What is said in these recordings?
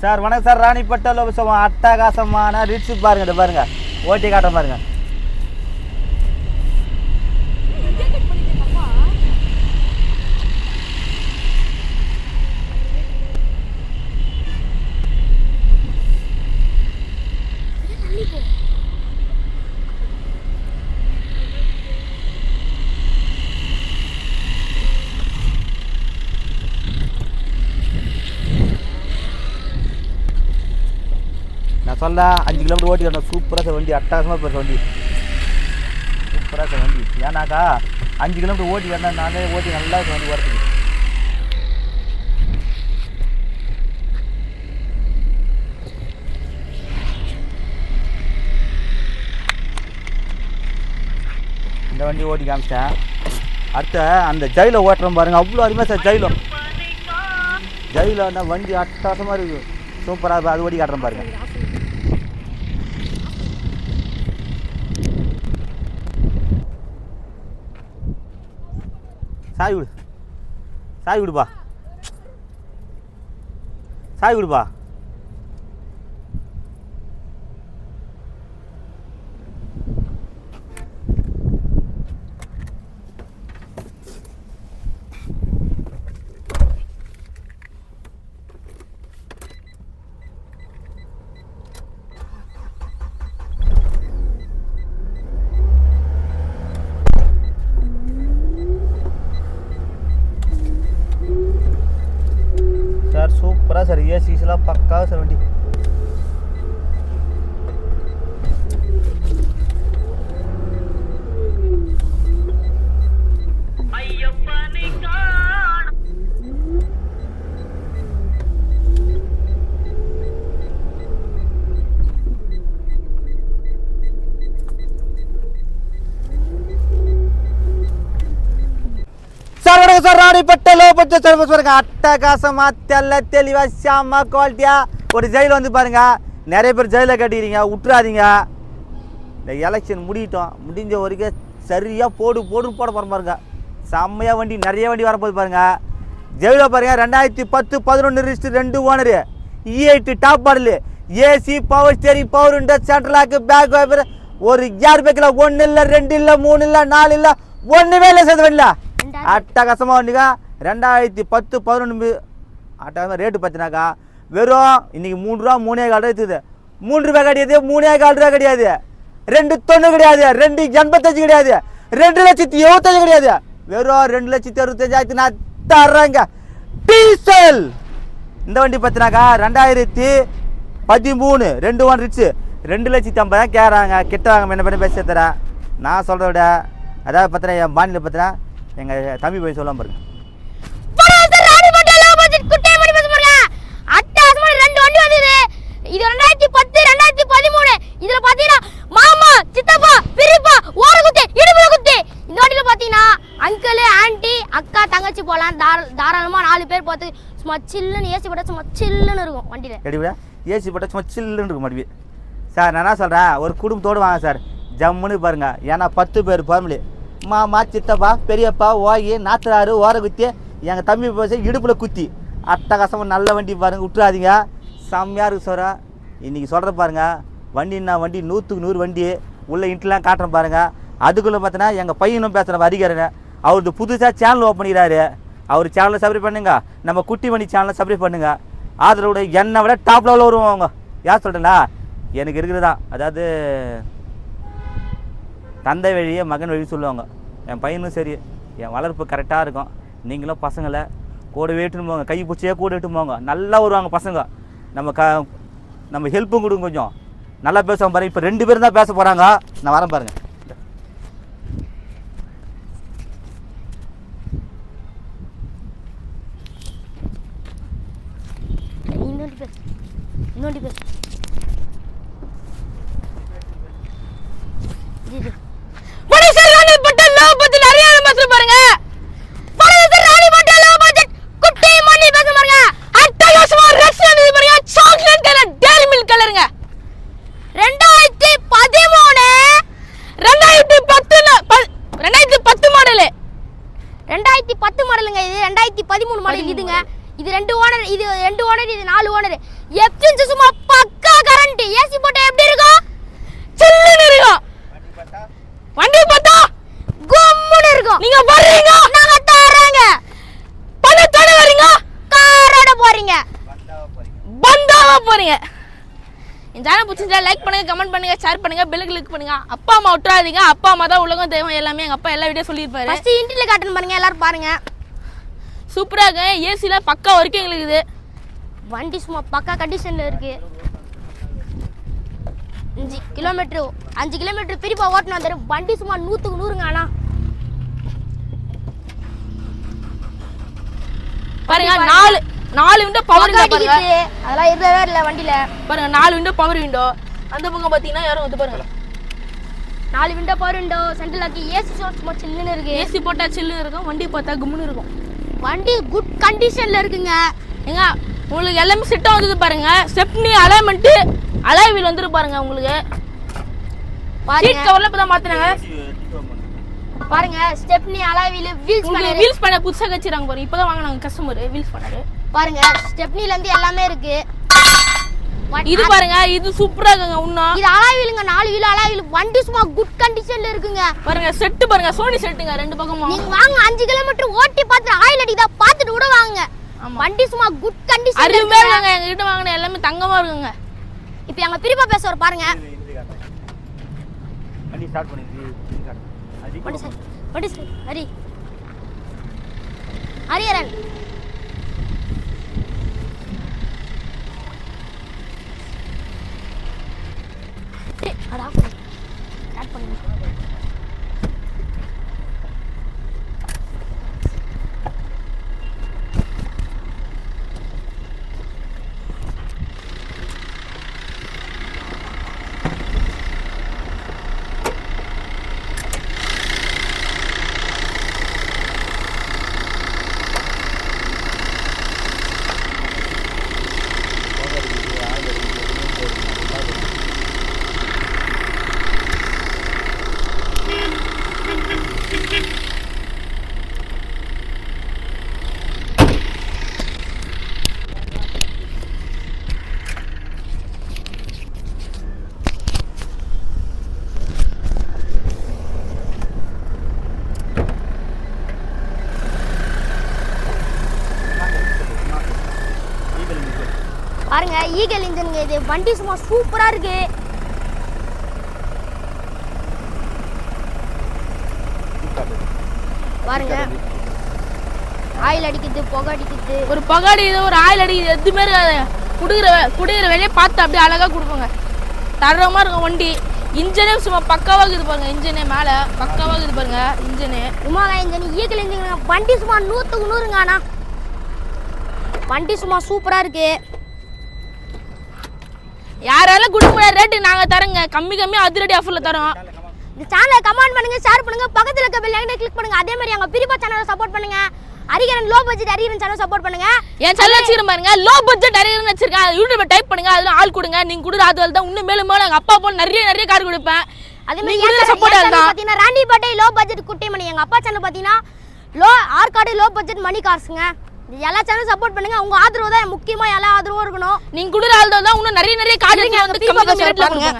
Sir வணக்கம் sir. ராணிப்பட்ட லோபசம் அட்டகாசமான Ritz பாருங்கள் இதை பாருங்கள் ஓட்டி காட்ட பாருங்கள் நான் சொல்ல அஞ்சு கிலோமீட்டர் ஓட்டி வரணும் சூப்பராக சார் வண்டி அட்டகாசமாக போகிற வண்டி. சூப்பராக சார் வண்டி. ஏன்னாக்கா அஞ்சு கிலோமீட்டர் ஓட்டி வரணும் நானே ஓட்டி நல்லா இருக்கு வண்டி வரதுக்கு இந்த வண்டி ஓட்டி காமிச்சிட்டேன். அடுத்த அந்த ஜெயில ஓட்டுறோம் பாருங்க. அவ்வளோ அருமையாக சார் ஜெயிலும் ஜெயில அந்த வண்டி அட்டகாசமாக இருக்கு. சூப்பராக அது ஓட்டி காட்டுறேன் பாருங்க. சாய் விடு சாய் விடுப்பா சாய் விடுப்பா சார் சூப்பராக சார் ஏசிஸ்லாம் பக்காவாக சார் சர்வீஸ் பாருங்க அட்டகாசமா தெல்ல தெளிவா சாம குவாலிட்டியா ஒரு ஜெயில் வந்து பாருங்க. நிறைய பேர் ஜெயில கட்டிக்கிறீங்க விட்டுறாதீங்க இந்த எலெக்ஷன் முடியட்டும். முடிஞ்ச வரைக்கும் சரியா போடு போடு போட போற பாருங்க. செம்மையா வண்டி நிறைய வண்டி வரப்போகுது பாருங்க. ஜெயில பாருங்க ரெண்டாயிரத்தி பத்து பதினொன்று ரிஸ்ட் ரெண்டு owner EID top model AC power steering power window central lock back wiper ஒரு ஏர் பேக்கில் ஒன்று இல்லை ரெண்டு இல்லை மூணு இல்லை நாலு இல்லை ஒன்றுமே இல்லை சேர்த்து வண்டியில். அட்டகாசமாக வண்டிங்க. ரெண்டாயிரத்தி பத்து பதினொன்று அட்டகாசமாக ரேட்டு பார்த்தினாக்கா வெறும் இன்றைக்கி மூணு ரூபா மூணே கால் ரூபா இருக்குது. மூணு ரூபாய் கிடையாது மூணே கால் ரூபா கிடையாது. ரெண்டு தொண்ணூறு கிடையாது ரெண்டு எண்பத்தஞ்சு கிடையாது ரெண்டு லட்சத்தி எழுபத்தஞ்சு கிடையாது. வெறும் ரெண்டு லட்சத்தி அறுபத்தஞ்சாயிரத்தி நான் தர்றேங்க. டீசல். இந்த வண்டி பார்த்தினாக்கா ரெண்டாயிரத்தி பதிமூணு ரெண்டு ஒன் ரிட்ஸு ரெண்டு லட்சத்தி ஐம்பதாயிரம் கேட்குறாங்க கிட்ட வாங்க என்ன பண்ணி பேசி தரேன் நான் சொல்கிறத விட அதாவது பார்த்தீங்கன்னா என் மாநில பார்த்தீங்கன்னா எங்கள் தம்பி போய் சொல்ல பாருங்க பரவாயில்ல ராணிப்பேட்டை low budget குட்டையை பத்தி பேச போறேங்க. அட்டகாசமான ரெண்டு வண்டி வந்தது. இது 2010, 2013. இதுல பாத்தீங்கன்னா மாமா, சித்தப்பா, பெரியப்பா, ஓரகுத்து, இடுப்புல குத்து. இந்த வண்டியில பாத்தீங்கன்னா uncle, aunty, அக்கா தங்கச்சி போலாம் தார- தாராளமா நாலு பேர் பார்த்து சும்மா சில்லுன்னு ஏசி போட்டா சும்மா சில்லுன்னு இருக்கும் ஏசி போட்டால் சும்மா சில்லுன்னு இருக்கும் மறுபடி சார் நான் என்ன சொல்கிறேன் ஒரு குடும்பத்தோடு வாங்க சார். ஜம்முன்னு பாருங்க. ஏன்னா பத்து பேர் ஃபேமிலி மாமா சித்தப்பா பெரியப்பா ஓகி நாத்தனாரு ஓர குத்தி எங்கள் தம்பி போய் இடுப்பில் குத்தி. அட்டகாசமாக நல்ல வண்டி பாருங்க விட்டுறாதீங்க செம்மையாக இருக்கு சார் இன்றைக்கி சொல்கிற பாருங்க. வண்டின்னா வண்டி? நூற்றுக்கு நூறு வண்டி. உள்ளே இன்ட்லாம் காட்டுறேன் பாருங்கள் அதுக்குள்ளே பார்த்தோன்னா எங்கள் பையனும் பேசுகிறேன் அதிகாரங்க அவரது புதுசாக சேனல் ஓப்பன் பண்ணிக்கிறாரு. அவர் சேனலை சப்ரி பண்ணுங்க. நம்ம குட்டி வண்டி சேனலை சப்ரி பண்ணுங்கள் ஆதரவோட என்னை விட டாப் லெவலில் வருவோம் அவங்க யார் சொல்கிறேன்னா எனக்கு இருக்கிறதா அதாவது தந்தை வழியே மகன் வழி சொல்லுவாங்க. என் பையனும் சரி என் வளர்ப்பு கரெக்டாக இருக்கும். நீங்களும் பசங்களை கூட வேட்டுன்னு போங்க. கை பிடிச்சியே கூட விட்டு போங்க. நல்லா வருவாங்க பசங்க. நம்ம க நம்ம ஹெல்ப்பும் கொடுங்க கொஞ்சம். நல்லா பேசுவாங்க பாருங்க. இப்போ ரெண்டு பேரும் தான் பேச போகிறாங்க நான் வரேன் பாருங்கள் இன்னொன்று பேசு இன்னொன்று பேசு இது மனுஷர் ராணிப்பட்ட low budget நிறைய பேச பாருங்க மனுஷர் ராணிப்பட்ட low budget குட்டி மணி பேச பாருங்க அட்டகாசமா ரெட் வந்து பாருங்க சாக்லேட் கலர் டேரி மில்க் கலருங்க ரெண்டாயிரத்தி பதிமூணு ரெண்டாயிரத்தி பத்து ரெண்டாயிரத்தி பத்து மாடலு ரெண்டாயிரத்தி பத்து மாடலுங்க இது. ரெண்டாயிரத்தி பதிமூணு மாடல் இதுங்க. இது ரெண்டு ஓனர் இது ரெண்டு ஓனர் இது நாலு ஓனர். எப்சின்ஸ் சும்மா பக்கா கரண்ட் ஏசி போட்டா எப்படி இருக்கும்? சில்லுன்னு இருக்கும். வண்டி பார்த்தா கும்முன்னு இருக்கும். நீங்க வர்றீங்க. நாங்க தர்றோங்க. பணத்தோட வரீங்க காரோட போறீங்க. பந்தாவா போறீங்க. இந்த சேனல் பிடிச்சிருந்தா லைக் பண்ணுங்க கமெண்ட் பண்ணுங்க ஷேர் பண்ணுங்க பெல் கிளிக் பண்ணுங்க. அப்பா அம்மா விட்டுறாதீங்க. அப்பா அம்மா தான் உலகம் தெய்வம் எல்லாமே. எங்க அப்பா எல்லா வீடியோ சொல்லியிருப்பாரு. ஃபர்ஸ்ட் இன்டர்ல காட்டன் பண்ணுங்க எல்லாரும் பாருங்க. சூப்பரா இருக்கு ஏசில பக்கா வரைக்கும் எங்களுக்கு இது வண்டி சும்மா பக்கா கண்டிஷன்ல இருக்கு. அஞ்சு கிலோமீட்டர் அஞ்சு கிலோமீட்டர் பிரிப்பா ஓட்டணும் வந்தாரு வண்டி சும்மா நூத்துக்கு நூறுங்க ஆனா. பாருங்க நாலு நாலு விண்டோ பவர் அடிக்குது. அதெல்லாம் இருந்தவே இல்லை வண்டியில. பாருங்க நாலு விண்டோ பவர் விண்டோ அந்த பக்கம் பாத்தீங்கன்னா யாரும் வந்து பாருங்க. நாலு விண்டோ பவர் விண்டோ சென்ட்ரல் ஆக்கி ஏசி சும்மா சில்லுன்னு இருக்கு. ஏசி போட்டா சில்லு இருக்கும் வண்டி பார்த்தா கும்முன்னு இருக்கும். வண்டி குட் கண்டிஷன்ல இருக்குங்க. ஏங்க உங்களுக்கு எல்லாமே செட்டா வந்தது பாருங்க. ஸ்டெப்னி அலைன்மெண்ட் அலாய் வீல் வந்துரு பாருங்க உங்களுக்கு. சீட் கவர்ல இப்பதான் மாத்துனாங்க. பாருங்க ஸ்டெப்னி அலாவில வீல்ஸ் உங்களுக்கு வீல்ஸ் பண்ண புதுசா கச்சிராங்க பாருங்க. இப்பதான் வாங்கினாங்க கஸ்டமர் வீல்ஸ் பண்ணாரு. பாருங்க ஸ்டெப்னில இருந்து எல்லாமே இருக்கு. இது பாருங்க இது சூப்பரா இருக்குங்க இன்னும். இது அலாவிலுங்க நாலு வீல் அலாவில் வண்டி சும்மா குட் கண்டிஷன்ல இருக்குங்க. பாருங்க செட்டு பாருங்க சோனி செட்டுங்க ரெண்டு பக்கமும். நீங்க வாங்க அஞ்சு கிலோமீட்டர் ஓட்டி பார்த்து ஆயில் அடிக்குதா பார்த்துட்டு கூட வாங்க ஆமா. வண்டி சும்மா குட் கண்டிஷன் அருமையா இருக்காங்க. எங்க கிட்ட வாங்கின எல்லாமே தங்கமா இருக்குங்க. இப்போ எங்க பிரிப்பா பேசுவார் பாருங்க. வண்டி ஸ்டார்ட் பண்ணிடுச்சு வண்டி சார் வண்டி சார் ஹரி ஹரியரன் அட ஆஃப் பண்ணு. ஸ்டார்ட் பண்ணுங்க பாருங்க ஈகல் இன்ஜினுங்க இது. வண்டி சும்மா சூப்பரா இருக்கு. பாருங்க. ஆயில் அடிக்குது புகை அடிக்குது. ஒரு பகாடி இது ஒரு ஆயில் அடி இது எதுவுமே இருக்காது. குடுக்குற குடுக்குற வேலையை பார்த்து அப்படியே அழகா கொடுப்போங்க. தரமா இருக்கும் வண்டி. இன்ஜினே சும்மா பக்காவா இருக்குது பாருங்க. இன்ஜினே மேல பக்காவா இருக்குது பாருங்க. இன்ஜினு உமாகா இன்ஜின் ஈகல் இன்ஜின் வண்டி சும்மா நூத்துக்கு நூறுங்க ஆனா வண்டி சும்மா சூப்பரா இருக்கு. யாராலும் கொடுக்க முடியாத ரேட்டு நாங்க தரோங்க. கம்மி கம்மி அதிரடி ஆஃபர்ல தரோம். இந்த சேனலை கமெண்ட் பண்ணுங்க ஷேர் பண்ணுங்க பக்கத்துல இருக்க பெல் ஐக்கனை கிளிக் பண்ணுங்க. அதே மாதிரி எங்க பிரிப்பா சேனலை சப்போர்ட் பண்ணுங்க. Harikaran low budget Harikaran channel support பண்ணுங்க. என் சேனல் வச்சுக்கிறேன் பாருங்க. லோ பட்ஜெட் நிறைய வச்சிருக்கேன். யூடியூப்ல டைப் பண்ணுங்க. அதுல ஆள் கொடுங்க. நீங்க கொடுக்குற ஆதரவு தான். இன்னும் மேலும் மேலும் எங்க அப்பா போல நிறைய நிறைய கார் கொடுப்பேன். அதே மாதிரி கொடுக்குற சப்போர்ட் அதுதான் பாத்தீங்கன்னா ராண்டிப்பேட்டை லோ பட்ஜெட் குட்டிமணி. எங்க அப்பா சேனல் பாத்தீங்கன்னா லோ ஆற்காடு லோ பட்ஜெட் மணி காசுங்க எல்லா சேனலும் சப்போர்ட் பண்ணுங்க. உங்க ஆதரவு தான் முக்கியமா எல்லா ஆதரவும் இருக்கணும். நீங்க கொடுக்குற ஆதரவு தான் இன்னும் நிறைய நிறைய கார் இருங்க, வந்து கம்மி கம்மி ரேட்ல. கொடுங்க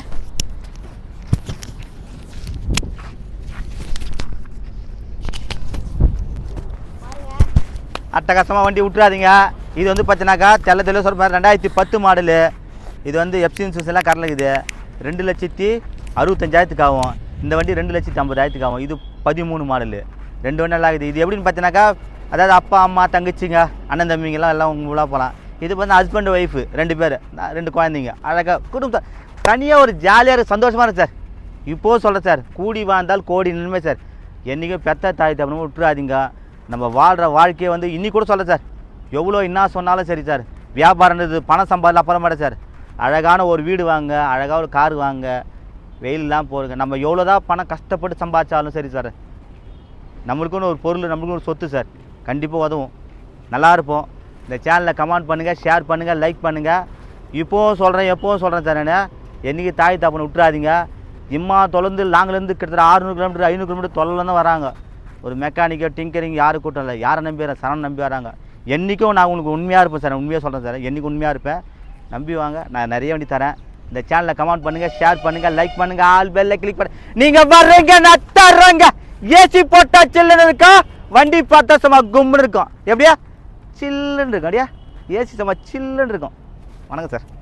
அட்டகாசமாக வண்டி விட்டுறாதீங்க. இது வந்து பார்த்தீங்கன்னாக்கா தெல்ல தெளிவாக சொல்கிறேன் ரெண்டாயிரத்தி பத்து மாடலு இது வந்து எஃப்சின்சஸ் எல்லாம் கரலுக்குது ரெண்டு லட்சத்தி அறுபத்தஞ்சாயிரத்துக்கு ஆகும். இந்த வண்டி ரெண்டு லட்சத்தி ஐம்பதாயிரத்துக்கு ஆகும். இது பதிமூணு மாடலு ரெண்டு வண்டி நல்லா இருக்குது. இது எப்படின்னு பார்த்தீங்கன்னாக்கா அதாவது அப்பா அம்மா தங்கச்சிங்க அண்ணன் தம்பிங்கெல்லாம் எல்லாம் உங்களா போகலாம் இது வந்து ஹஸ்பண்ட் ஒய்ஃபு ரெண்டு பேர். ரெண்டு குழந்தைங்க. அழகாக குடும்பம் தனியாக ஒரு ஜாலியாக இருக்கு சந்தோஷமாக இருக்கு சார் இப்போது சொல்கிறேன் சார் கூடி வாழ்ந்தால் கோடி நன்மை சார் என்றைக்கும் பெத்த தாய் தப்பணும் விட்டுறாதீங்க. நம்ம வாழ்கிற வாழ்க்கையை வந்து இன்னி கூட சொல்ல சார் எவ்வளோ என்ன சொன்னாலும் சரி சார் வியாபாரம்ன்றது பணம் சம்பாதில அப்புறமாட்ட சார் அழகான ஒரு வீடு வாங்க அழகாக ஒரு கார் வாங்க வெயிலெலாம் போடுங்க. நம்ம எவ்வளோ தான் பணம் கஷ்டப்பட்டு சம்பாதிச்சாலும் சரி சார் நம்மளுக்குன்னு ஒரு பொருள் நம்மளுக்குன்னு ஒரு சொத்து சார் கண்டிப்பாக உதவும். நல்லா இருப்போம். இந்த சேனலில் கமெண்ட் பண்ணுங்கள் ஷேர் பண்ணுங்கள் லைக் பண்ணுங்கள் இப்போவும் சொல்கிறேன் எப்போவும் சொல்கிறேன் சார் நான் என்றைக்கு தாய் தாப்பனை விட்டுறாதீங்க. இம்மா தொலைந்து லாங்கிலேருந்து கிட்டத்தட்ட ஆறுநூறு கிலோமீட்டர் ஐநூறு கிலோமீட்டர் தொலைவில் தான் வராங்க. ஒரு மெக்கானிக்கோ டிங்கரிங் யாரும் கூட்டம் இல்லை. யாரை நம்பி வரேன் சரண் நம்பி வராங்க. என்றைக்கும் நான் உங்களுக்கு உண்மையாக இருப்பேன் சார். உண்மையாக சொல்கிறேன் சார். என்றைக்கு உண்மையாக இருப்பேன்? நம்பி வாங்க. நான் நிறைய வண்டி தரேன். இந்த சேனலை கமெண்ட் பண்ணுங்கள் ஷேர் பண்ணுங்கள் லைக் பண்ணுங்கள் ஆல் பெல்ல கிளிக் பண்ணு நீங்கள் வர்றீங்க நான் தர்றேங்க. ஏசி போட்டா சில்லுன்னு இருக்கும் வண்டி பார்த்தா சும்மா கும்முன்னு இருக்கும். எப்படியா? சில்லுன்னு இருக்கும். அப்படியா? ஏசி சும்மா சில்லுன்னு இருக்கும். வணக்கம் சார்.